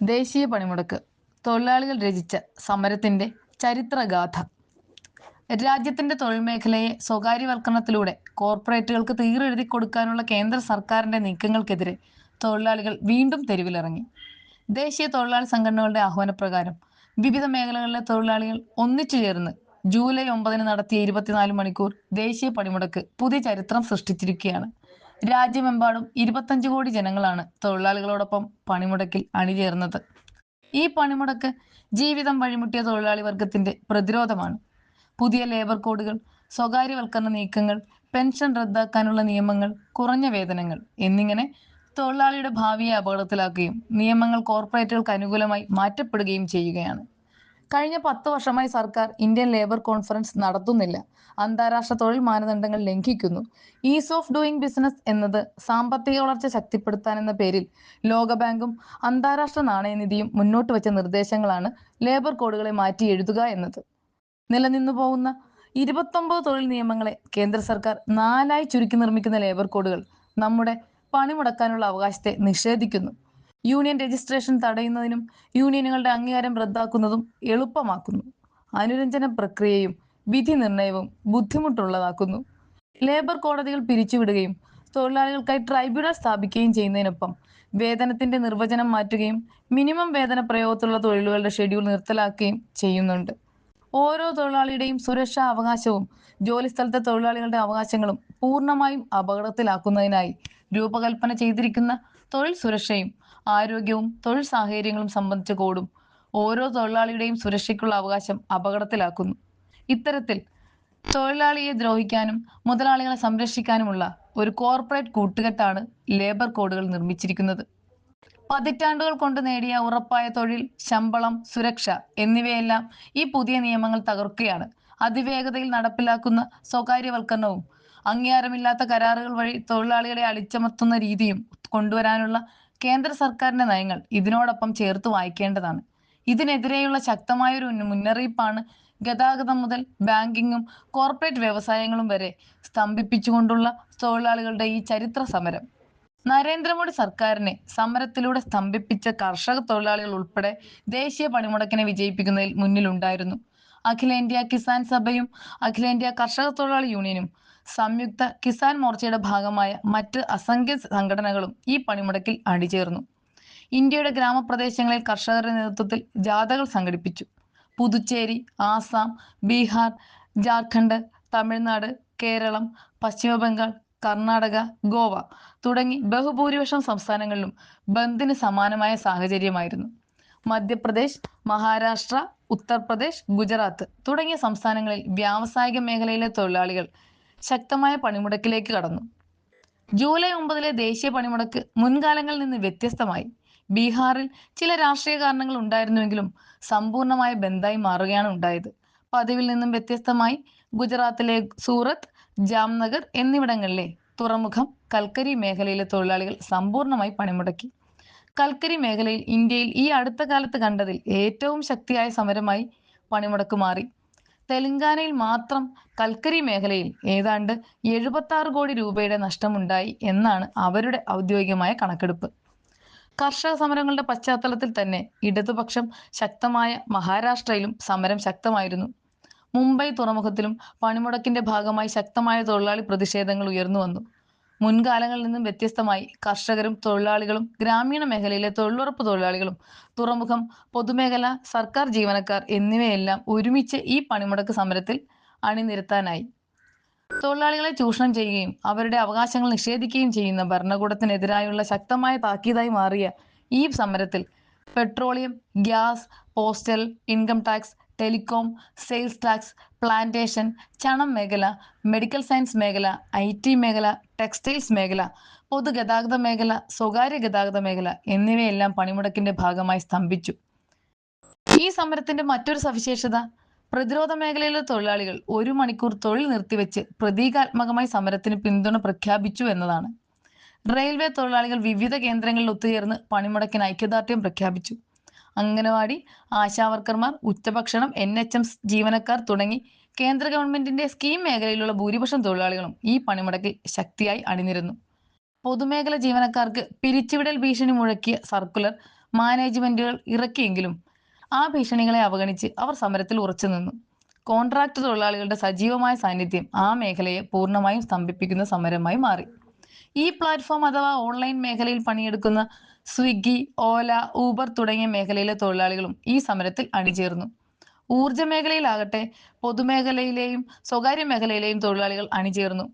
ദേശീയ പണിമുടക്ക്. തൊഴിലാളികൾ രചിച്ച സമരത്തിന്റെ ചരിത്രഗാഥ. രാജ്യത്തിന്റെ തൊഴിൽ മേഖലയെ സ്വകാര്യവൽക്കരണത്തിലൂടെ കോർപ്പറേറ്റുകൾക്ക് തീരെഴുതി കൊടുക്കാനുള്ള കേന്ദ്ര സർക്കാരിന്റെ നീക്കങ്ങൾക്കെതിരെ തൊഴിലാളികൾ വീണ്ടും തെരുവിലിറങ്ങി. ദേശീയ തൊഴിലാളി സംഘടനകളുടെ ആഹ്വാനപ്രകാരം വിവിധ മേഖലകളിലെ തൊഴിലാളികൾ ഒന്നിച്ചു ചേർന്ന് ജൂലൈ ഒമ്പതിന് നടത്തിയ ഇരുപത്തിനാല് മണിക്കൂർ ദേശീയ പണിമുടക്ക് പുതിയ ചരിത്രം സൃഷ്ടിച്ചിരിക്കുകയാണ്. രാജ്യമെമ്പാടും ഇരുപത്തഞ്ച് കോടി ജനങ്ങളാണ് തൊഴിലാളികളോടൊപ്പം പണിമുടക്കിൽ അണിചേർന്നത്. ഈ പണിമുടക്ക് ജീവിതം വഴിമുട്ടിയ തൊഴിലാളി വർഗത്തിന്റെ പ്രതിരോധമാണ്. പുതിയ ലേബർ കോഡുകൾ സ്വകാര്യവൽക്കരണ നീക്കങ്ങൾ പെൻഷൻ റദ്ദാക്കാനുള്ള നിയമങ്ങൾ കുറഞ്ഞ വേതനങ്ങൾ എന്നിങ്ങനെ തൊഴിലാളിയുടെ ഭാവിയെ അപകടത്തിലാക്കുകയും നിയമങ്ങൾ കോർപ്പറേറ്റുകൾക്ക് അനുകൂലമായി മാറ്റപ്പെടുകയും ചെയ്യുകയാണ്. കഴിഞ്ഞ പത്ത് വർഷമായി സർക്കാർ ഇന്ത്യൻ ലേബർ കോൺഫറൻസ് നടത്തുന്നില്ല. അന്താരാഷ്ട്ര തൊഴിൽ മാനദണ്ഡങ്ങൾ ലംഘിക്കുന്നു. ഈസ് ഓഫ് ഡൂയിങ് ബിസിനസ് എന്നത് സാമ്പത്തിക വളർച്ച ശക്തിപ്പെടുത്താൻ എന്ന പേരിൽ ലോകബാങ്കും അന്താരാഷ്ട്ര നാണയനിധിയും മുന്നോട്ട് വെച്ച നിർദ്ദേശങ്ങളാണ് ലേബർ കോഡുകളെ മാറ്റി എഴുതുക എന്നത്. നിലനിന്നു പോകുന്ന ഇരുപത്തൊമ്പത് തൊഴിൽ നിയമങ്ങളെ കേന്ദ്ര സർക്കാർ നാലായി ചുരുക്കി നിർമ്മിക്കുന്ന ലേബർ കോഡുകൾ നമ്മുടെ പണിമുടക്കാനുള്ള അവകാശത്തെ നിഷേധിക്കുന്നു. യൂണിയൻ രജിസ്ട്രേഷൻ തടയുന്നതിനും യൂണിയനുകളുടെ അംഗീകാരം റദ്ദാക്കുന്നതും എളുപ്പമാക്കുന്നു. അനുരഞ്ജന പ്രക്രിയയും വിധി നിർണയവും ബുദ്ധിമുട്ടുള്ളതാക്കുന്നു. ലേബർ കോടതികൾ പിരിച്ചുവിടുകയും തൊഴിലാളികൾക്കായി ട്രൈബ്യൂണൽ സ്ഥാപിക്കുകയും ചെയ്യുന്നതിനൊപ്പം വേതനത്തിന്റെ നിർവചനം മാറ്റുകയും മിനിമം വേതന പ്രയോഗത്തിലുള്ള തൊഴിലുകളുടെ ഷെഡ്യൂൾ നിർത്തലാക്കുകയും ചെയ്യുന്നുണ്ട്. ഓരോ തൊഴിലാളിയുടെയും സുരക്ഷാ അവകാശവും ജോലിസ്ഥലത്തെ തൊഴിലാളികളുടെ അവകാശങ്ങളും പൂർണമായും അപകടത്തിലാക്കുന്നതിനായി രൂപകൽപ്പന ചെയ്തിരിക്കുന്ന തൊഴിൽ സുരക്ഷയും ആരോഗ്യവും തൊഴിൽ സാഹചര്യങ്ങളും സംബന്ധിച്ച കോഡും ഓരോ തൊഴിലാളിയുടെയും സുരക്ഷയ്ക്കുള്ള അവകാശം അപകടത്തിലാക്കുന്നു. ഇത്തരത്തിൽ തൊഴിലാളിയെ ദ്രോഹിക്കാനും മുതലാളികളെ സംരക്ഷിക്കാനുമുള്ള ഒരു കോർപ്പറേറ്റ് കൂട്ടുകെട്ടാണ് ലേബർ കോഡുകൾ നിർമ്മിച്ചിരിക്കുന്നത്. പതിറ്റാണ്ടുകൾ കൊണ്ട് നേടിയ ഉറപ്പായ തൊഴിൽ ശമ്പളം സുരക്ഷ എന്നിവയെല്ലാം ഈ പുതിയ നിയമങ്ങൾ തകർക്കുകയാണ്. അതിവേഗതയിൽ നടപ്പിലാക്കുന്ന സ്വകാര്യവൽക്കരണവും അംഗീകാരമില്ലാത്ത കരാറുകൾ വഴി തൊഴിലാളികളെ അടിച്ചമർത്തുന്ന രീതിയും കൊണ്ടുവരാനുള്ള കേന്ദ്ര സർക്കാരിന്റെ നയങ്ങൾ ഇതിനോടൊപ്പം ചേർത്ത് വായിക്കേണ്ടതാണ്. ഇതിനെതിരെയുള്ള ശക്തമായ ഒരു മുന്നറിയിപ്പാണ് ഗതാഗതം മുതൽ ബാങ്കിങ്ങും കോർപ്പറേറ്റ് വ്യവസായങ്ങളും വരെ സ്തംഭിപ്പിച്ചുകൊണ്ടുള്ള തൊഴിലാളികളുടെ ഈ ചരിത്ര സമരം. നരേന്ദ്രമോദി സർക്കാരിനെ സമരത്തിലൂടെ സ്തംഭിപ്പിച്ച കർഷക തൊഴിലാളികൾ ഉൾപ്പെടെ ദേശീയ പണിമുടക്കിനെ വിജയിപ്പിക്കുന്നതിൽ മുന്നിലുണ്ടായിരുന്നു. അഖിലേന്ത്യാ കിസാൻ സഭയും അഖിലേന്ത്യാ കർഷക തൊഴിലാളി യൂണിയനും സംയുക്ത കിസാൻ മോർച്ചയുടെ ഭാഗമായ മറ്റ് അസംഖ്യ സംഘടനകളും ഈ പണിമുടക്കിൽ അണിചേർന്നു ഇന്ത്യയുടെ ഗ്രാമപ്രദേശങ്ങളിൽ കർഷകരുടെ നേതൃത്വത്തിൽ ജാഥകൾ സംഘടിപ്പിച്ചു. പുതുച്ചേരി ആസാം ബീഹാർ ജാർഖണ്ഡ് തമിഴ്നാട് കേരളം പശ്ചിമബംഗാൾ കർണാടക ഗോവ തുടങ്ങി ബഹുഭൂരിപക്ഷം സംസ്ഥാനങ്ങളിലും ബന്ദിന് സമാനമായ സാഹചര്യമായിരുന്നു. മധ്യപ്രദേശ് മഹാരാഷ്ട്ര ഉത്തർപ്രദേശ് ഗുജറാത്ത് തുടങ്ങിയ സംസ്ഥാനങ്ങളിൽ വ്യാവസായിക മേഖലയിലെ തൊഴിലാളികൾ ശക്തമായ പണിമുടക്കിലേക്ക് കടന്നു. ജൂലൈ ഒമ്പതിലെ ദേശീയ പണിമുടക്ക് മുൻകാലങ്ങളിൽ നിന്ന് വ്യത്യസ്തമായി. ബീഹാറിൽ ചില രാഷ്ട്രീയ കാരണങ്ങൾ ഉണ്ടായിരുന്നുവെങ്കിലും സമ്പൂർണമായ ബന്ധായി മാറുകയാണ് ഉണ്ടായത്. പതിവിൽ നിന്നും വ്യത്യസ്തമായി ഗുജറാത്തിലെ സൂറത്ത് ജാംനഗർ എന്നിവിടങ്ങളിലെ തുറമുഖം കൽക്കരി മേഖലയിലെ തൊഴിലാളികൾ സമ്പൂർണമായി പണിമുടക്കി. കൽക്കരി മേഖലയിൽ ഇന്ത്യയിൽ ഈ അടുത്ത കാലത്ത് കണ്ടതിൽ ഏറ്റവും ശക്തിയായ സമരമായി പണിമുടക്ക് മാറി. തെലങ്കാനയിൽ മാത്രം കൽക്കരി മേഖലയിൽ ഏതാണ്ട് എഴുപത്തി കോടി രൂപയുടെ നഷ്ടമുണ്ടായി എന്നാണ് അവരുടെ ഔദ്യോഗികമായ കണക്കെടുപ്പ്. കർഷക സമരങ്ങളുടെ പശ്ചാത്തലത്തിൽ തന്നെ ഇടതുപക്ഷം ശക്തമായ മഹാരാഷ്ട്രയിലും സമരം ശക്തമായിരുന്നു. മുംബൈ തുറമുഖത്തിലും പണിമുടക്കിന്റെ ഭാഗമായി ശക്തമായ തൊഴിലാളി പ്രതിഷേധങ്ങൾ ഉയർന്നു വന്നു. മുൻകാലങ്ങളിൽ നിന്നും വ്യത്യസ്തമായി കർഷകരും തൊഴിലാളികളും ഗ്രാമീണ മേഖലയിലെ തൊഴിലുറപ്പ് തൊഴിലാളികളും തുറമുഖം പൊതുമേഖല സർക്കാർ ജീവനക്കാർ എന്നിവയെല്ലാം ഒരുമിച്ച് ഈ പണിമുടക്ക് സമരത്തിൽ അണിനിരത്താനായി. തൊഴിലാളികളെ ചൂഷണം ചെയ്യുകയും അവരുടെ അവകാശങ്ങൾ നിഷേധിക്കുകയും ചെയ്യുന്ന ഭരണകൂടത്തിനെതിരായുള്ള ശക്തമായ താക്കീതായി മാറിയ ഈ സമരത്തിൽ petroleum gas postal income tax telecom sales tax plantation ചണം മേഖല മെഡിക്കൽ സയൻസ് മേഖല ഐ ടി മേഖല ടെക്സ്റ്റൈൽസ് മേഖല പൊതുഗതാഗത മേഖല സ്വകാര്യ ഗതാഗത മേഖല എന്നിവയെല്ലാം പണിമുടക്കിന്റെ ഭാഗമായി സ്തംഭിച്ചു. ഈ സമരത്തിന്റെ മറ്റൊരു സവിശേഷത പ്രതിരോധ മേഖലയിലെ തൊഴിലാളികൾ ഒരു മണിക്കൂർ തൊഴിൽ നിർത്തിവെച്ച് പ്രതീകാത്മകമായി സമരത്തിന് പിന്തുണ പ്രഖ്യാപിച്ചു എന്നതാണ്. റെയിൽവേ തൊഴിലാളികൾ വിവിധ കേന്ദ്രങ്ങളിൽ ഒത്തുചേർന്ന് പണിമുടക്കിന് ഐക്യദാർഢ്യം പ്രഖ്യാപിച്ചു. അംഗനവാടി ആശാവർക്കർമാർ ഉച്ചഭക്ഷണം എൻ എച്ച് എം ജീവനക്കാർ തുടങ്ങി കേന്ദ്ര ഗവൺമെന്റിന്റെ സ്കീം മേഖലയിലുള്ള ഭൂരിപക്ഷം തൊഴിലാളികളും ഈ പണിമുടക്കിൽ ശക്തിയായി അണിനിരുന്നു. പൊതുമേഖല ജീവനക്കാർക്ക് പിരിച്ചുവിടൽ ഭീഷണി മുഴക്കിയ സർക്കുലർ മാനേജ്മെന്റുകൾ ഇറക്കിയെങ്കിലും ആ ഭീഷണികളെ അവഗണിച്ച് അവർ സമരത്തിൽ ഉറച്ചു നിന്നു. കോൺട്രാക്ട് തൊഴിലാളികളുടെ സജീവമായ സാന്നിധ്യം ആ മേഖലയെ പൂർണമായും സ്തംഭിപ്പിക്കുന്ന സമരമായി മാറി. ഈ പ്ലാറ്റ്ഫോം അഥവാ ഓൺലൈൻ മേഖലയിൽ പണിയെടുക്കുന്ന സ്വിഗ്ഗി ഓല ഊബർ തുടങ്ങിയ മേഖലയിലെ തൊഴിലാളികളും ഈ സമരത്തിൽ അണിചേർന്നു. ഊർജ മേഖലയിലാകട്ടെ പൊതുമേഖലയിലെയും സ്വകാര്യ മേഖലയിലെയും തൊഴിലാളികൾ അണിചേർന്നു.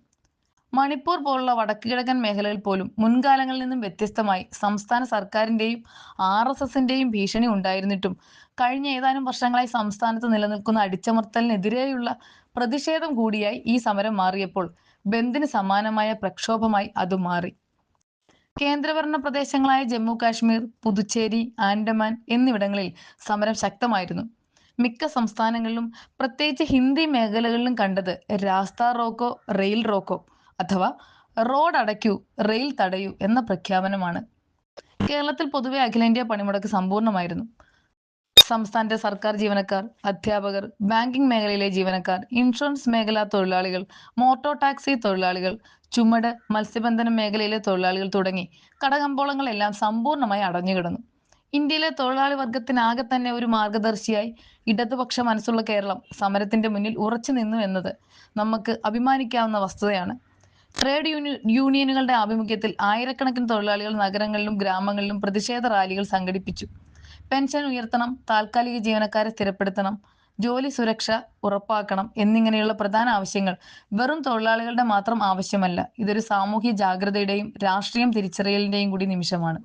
മണിപ്പൂർ പോലുള്ള വടക്ക് കിഴക്കൻ മേഖലയിൽ പോലും മുൻകാലങ്ങളിൽ നിന്നും വ്യത്യസ്തമായി സംസ്ഥാന സർക്കാരിന്റെയും ആർ എസ് എസിന്റെയും ഭീഷണി ഉണ്ടായിരുന്നിട്ടും കഴിഞ്ഞ ഏതാനും വർഷങ്ങളായി സംസ്ഥാനത്ത് നിലനിൽക്കുന്ന അടിച്ചമർത്തലിനെതിരെയുള്ള പ്രതിഷേധം കൂടിയായി ഈ സമരം മാറിയപ്പോൾ ബന്ദിന് സമാനമായ പ്രക്ഷോഭമായി അത് മാറി. കേന്ദ്രഭരണ പ്രദേശങ്ങളായ ജമ്മു കാശ്മീർ പുതുച്ചേരി ആൻഡമാൻ എന്നിവിടങ്ങളിൽ സമരം ശക്തമായിരുന്നു. മിക്ക സംസ്ഥാനങ്ങളിലും പ്രത്യേകിച്ച് ഹിന്ദി മേഖലകളിലും കണ്ടത് രാസ്ത റോക്കോ റെയിൽ റോക്കോ അഥവാ റോഡ് അടയ്ക്കൂ റെയിൽ തടയൂ എന്ന പ്രഖ്യാപനമാണ്. കേരളത്തിൽ പൊതുവെ അഖിലേന്ത്യാ പണിമുടക്ക് സമ്പൂർണമായിരുന്നു. സംസ്ഥാനത്തെ സർക്കാർ ജീവനക്കാർ അധ്യാപകർ ബാങ്കിംഗ് മേഖലയിലെ ജീവനക്കാർ ഇൻഷുറൻസ് മേഖലാ തൊഴിലാളികൾ മോട്ടോർ ടാക്സി തൊഴിലാളികൾ ചുമട് മത്സ്യബന്ധന മേഖലയിലെ തൊഴിലാളികൾ തുടങ്ങി കടകമ്പോളങ്ങളെല്ലാം സമ്പൂർണമായി അടഞ്ഞുകിടന്നു. ഇന്ത്യയിലെ തൊഴിലാളി വർഗത്തിനാകെ തന്നെ ഒരു മാർഗദർശിയായി ഇടതുപക്ഷ മനസ്സുള്ള കേരളം സമരത്തിന്റെ മുന്നിൽ ഉറച്ചു നിന്നു എന്നത് നമുക്ക് അഭിമാനിക്കാവുന്ന വസ്തുതയാണ്. ട്രേഡ് യൂണി യൂണിയനുകളുടെ ആഭിമുഖ്യത്തിൽ ആയിരക്കണക്കിന് തൊഴിലാളികൾ നഗരങ്ങളിലും ഗ്രാമങ്ങളിലും പ്രതിഷേധ റാലികൾ സംഘടിപ്പിച്ചു. പെൻഷൻ ഉയർത്തണം താൽക്കാലിക ജീവനക്കാരെ സ്ഥിരപ്പെടുത്തണം ജോലി സുരക്ഷ ഉറപ്പാക്കണം എന്നിങ്ങനെയുള്ള പ്രധാന ആവശ്യങ്ങൾ വെറും തൊഴിലാളികളുടെ മാത്രം ആവശ്യമല്ല. ഇതൊരു സാമൂഹ്യ ജാഗ്രതയുടെയും രാഷ്ട്രീയം തിരിച്ചറിയലിന്റെയും കൂടി നിമിഷമാണ്.